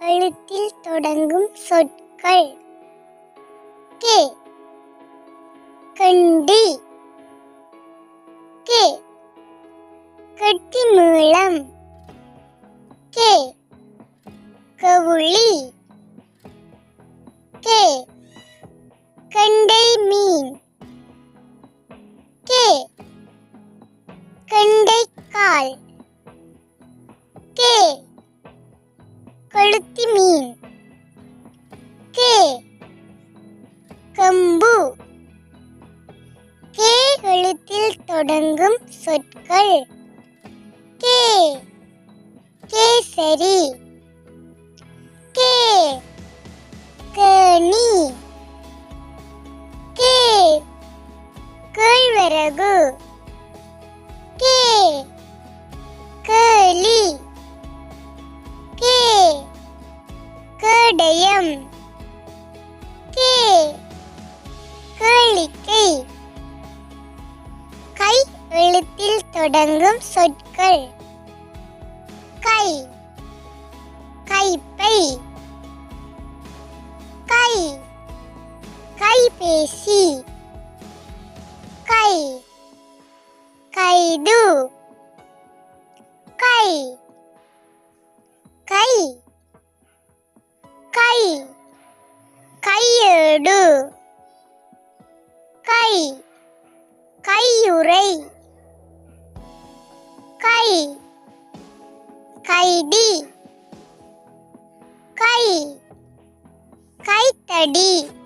எழுத்தில் தொடங்கும் சொற்கள். கே. கண்டி. கே. கட்டி மூலம் கே. கவுளி. கே. கண்டை மீன். கே. கண்டை கால் கே. கொளுத்தி மீன். கே. கம்பு. கே. எழுத்தில் தொடங்கும் சொற்கள். கே. கேசரி. கே. கேணி கே. கேழ்வரகு. கே. கேடயம் கே. கேளிக்கை. கை எழுத்தில் தொடங்கும் சொற்கள். கை. கைப்பை. கை. கைபேசி. கை. கைது கை. கையேடு கை. கையுறை. கை. கைடி. கை. கைத்தடி.